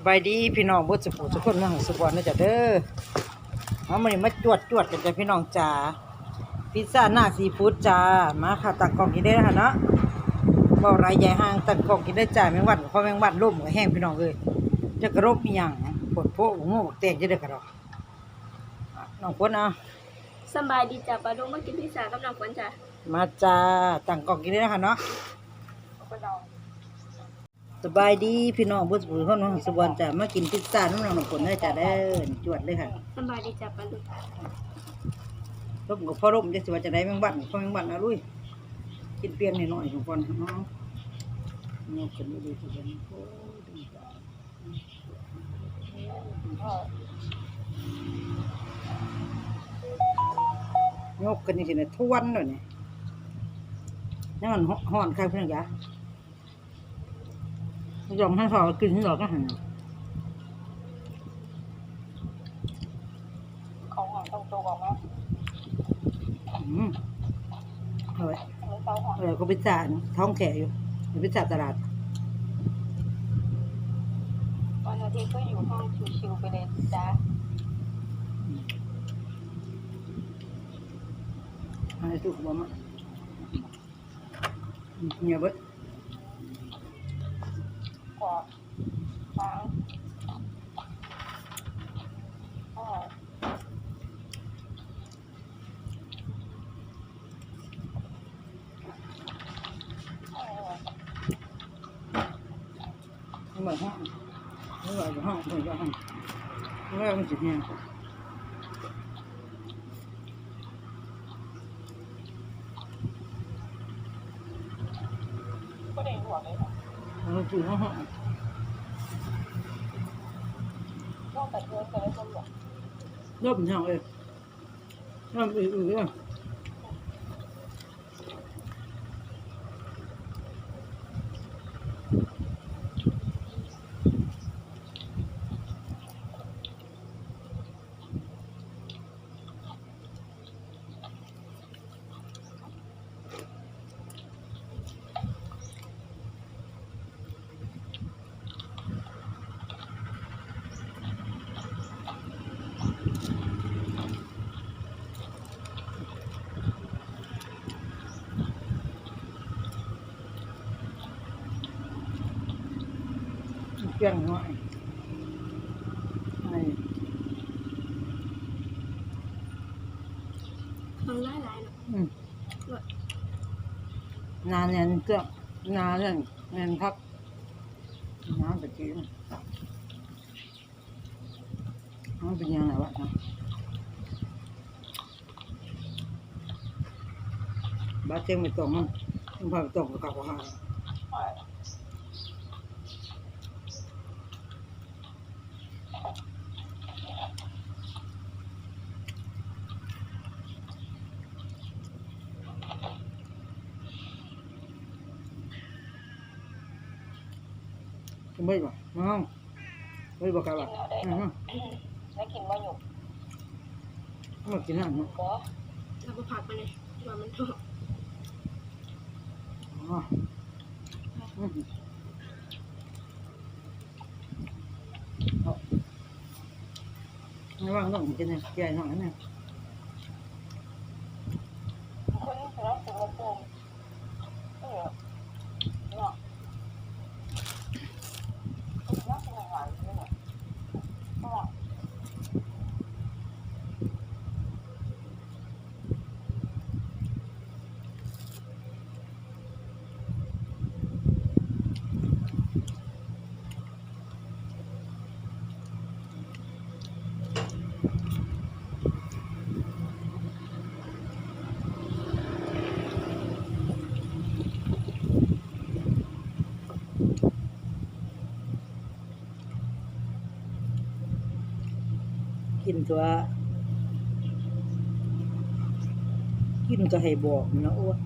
สบายดีพี่น้องเบุสุขุทุกคนมาของสุบอนนะจ๊ะเด้อเอามานี่มาจวดจวดกันจ้ะพี่น้องจ๋าพิซซ่าหน้าซีฟู้ดจ้ามาค่ะตักกล่องกินได้แล้วค่ะเนาะบ่ไรใหญ่ห้างตักกล่องกินได้จ้าแมงวันเพราะแมงวันล่มก็แห้งพี่น้องเอ้ยจะกระรบอีหยังปวดโพหัวงอกแตกจะได้กระดอกอะน้องคนเอาสำบายดีจ้ะปลาดุงมากินพิซซ่ากับน้องฝนจ้ะมาจ้าตักกล่องกินได้แล้วค่ะเนาะ สบายดีพี่น้องเบุสุขุทุกคนมาของสุบอนจ้ามากินพิซซ่าน้ำน้องน้ำฝนได้จ้าเด้อจวดเลยค่ะสำบายดีจ้ะปลาดุงร่มกับพ่อร่มจะสิว่าจะได้แมงบันพ่อแมงบันนะลุยกินเปลี่ยนหน่อยๆของก่อนเนาะเนี่ยกันไม่ดีที่จะโอ้ยดึงตายกกันนี่สิเนี่ยทวนเลยเนี่ยนั่นมันห่อนใครเพื่อนยะ ยอมให้เขากินหรอกก็หันของหอมตรงตัวออกมาอืมเอาไว้หรือเตาหอมเออก็ไปจ่ายท้องแข็อยู่ไปจ่ายตลาดวันอาทิตย์ก็อยู่ห้องชิวๆไปเลยจ้าอะไรทุกข์บ่มาอืมเนี่ยเบิด กว่าล้างอ๋อ ไม่ไหวห้องไม่ไหวห้องไม่ไหวห้อง ไม่ไหวมันสิเนี่ยก็ได้หัวเลยค่ะเราถือห้องต้องตัด กันแล้วก็หลวงร่มทางเลยร่มอือๆอะเปลี่ยนหน่อยไอ้มันหลายหลายๆเนาะอืมนานเนี่ยเกือบนานเนี่ยเงินพักน้ำตะกี้มันเป็นยังไงวะนะบาดเจ็บไม่ตรงมันมันพาไปตรงกับกับว่าไม่บอกน้องไม่บอกกันกิว่านเอาได้อืเนาะมไม่กินว่าหยุกมากินน้ำเนาะก็เราก็ผักไปเลยว่ามันถูกอ๋ออืมเอาไม่ว่างต้องกินเนี่ยใหญ่หน่อยนะ คนนี้เราถึงมาปรุงเออเนาะน่าจะหวานๆเลยเนาะเพราะว่า กินตัว กินก็ให้บอกนะอ้วน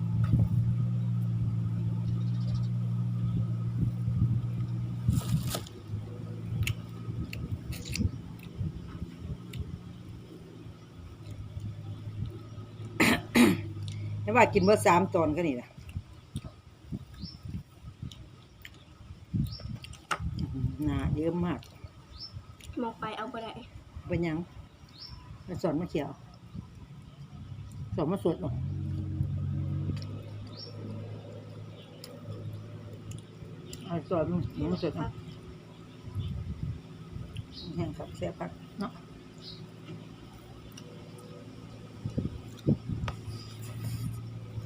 แต่ว่ากินเมื่อสามตอนก็นี่แหละอื้อหือหนาเยอะมาก มองไปเอาบ่ได้ เป็นยังสอนมาเขียว สอนมาสวดหรอเอาสอนมาสวดแห้งกับเสียพักเนาะ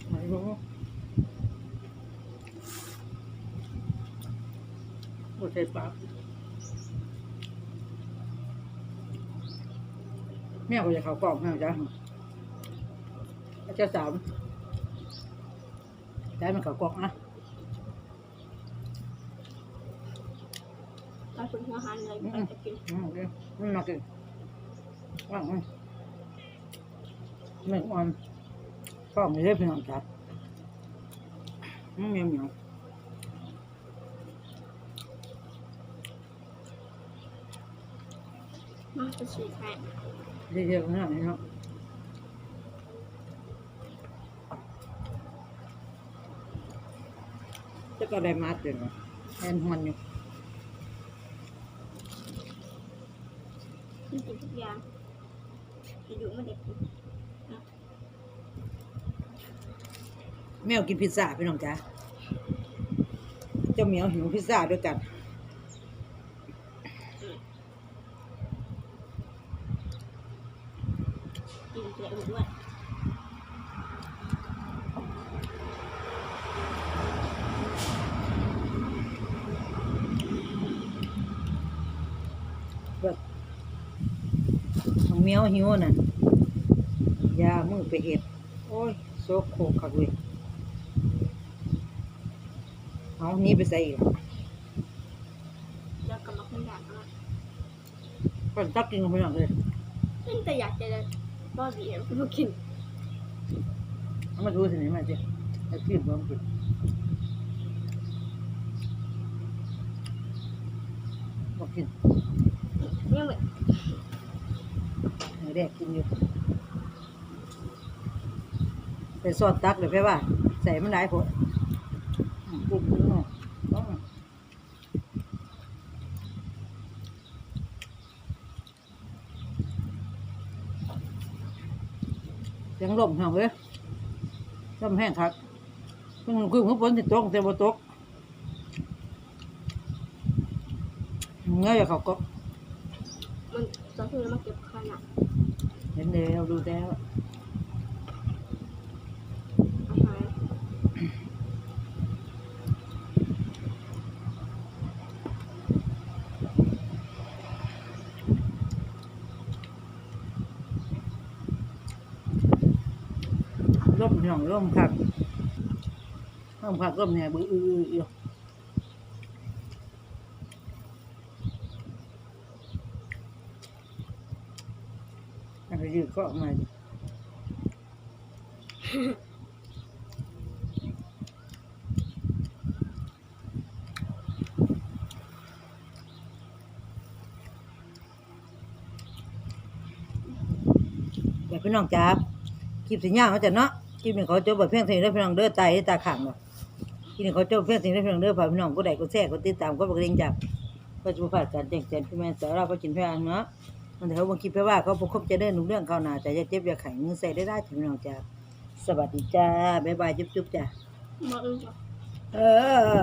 ไม่รู้โอเคปาก แม่ก็จะเขากล่องให้จ้ะอาจารย์สามได้มันเขากล่องนะตอนคุณหัวหันเลยไปจะกินอืมโอเคมันมากินว่างมันไม่อ่อนกล่องไม่ได้เป็นของจัดอืมเหนียวเหนียวมาจะฉีดให้ เยอะๆขนาดนี้เนาะจะก็ได้มาเต็มเลยแอนฮอนอยู่กินกินทุกอย่างอายุไม่เด็กแมวกินพิซซ่าพี่น้องจ๊ะเจ้าเหมียวหิวพิซซ่าด้วยกันกินเกลือด้วย แบบของเห มียวหิวน่ะอยามือไปเห็ด โอ้ยโซกโคกขักเลยเอาหนี้ไปใส่อีกแล้วก็มาขึ้นอยากมาก่อนตักกินกับพี่น้องเลยซึ่งแต่อยากจะบ่บีเอ็มก็กินเอามาดูสินี่มาสิไอ้พี่ผมกินบอกกิน เนี่ยเหมือนไอ้ แดกกินอยู่ไปซอดตักเลยไปว่า ใส่มันหลายผลอืมปุ๊บปุ๊บเนาะยังลมห่างเลยลมแห้งครับเพิ่งคือเพิ่งฝนติดตกแต่บ่ตกเงยเขาก็มันตอนที่เรามาเก็บขนาด เห็นแล้วดูแล้วอาหารร่มหย่องร่มคักร่มคักร่มเนี่ยบื้ออื้ออื้ออยู่อันนี้ ยืดก็ออกมาอยากพี่น้องจับคลิปสัญญาเขาจะเนาะคลิปนี้เขาจบแบบเพียงเท่านี้แล้วพี่น้องเด้อตายตาขังเนาะคลิปนี้เขาจบเพียงเท่านี้แล้วพี่น้องเด้อฝากพี่น้องก็ได้ก็แชร์ก็ติดตามก็บอกเรียงจับก็จะผ่านการแจ้งเตือนพี่แม่สาวเราก็จินพยานเนาะ มันแต่เขาบางคลิปไปว่าเขาพคบจะเดินหนุ่มเรื่องเขาวหนาแต่จะเจ็บอย่าไข่มือใส่ได้ได้ถึงพี่น้องจ้าสวัสดีจ้าบ๊ายบายจุ๊บๆจ้ามาอึ้งจ้ะเออ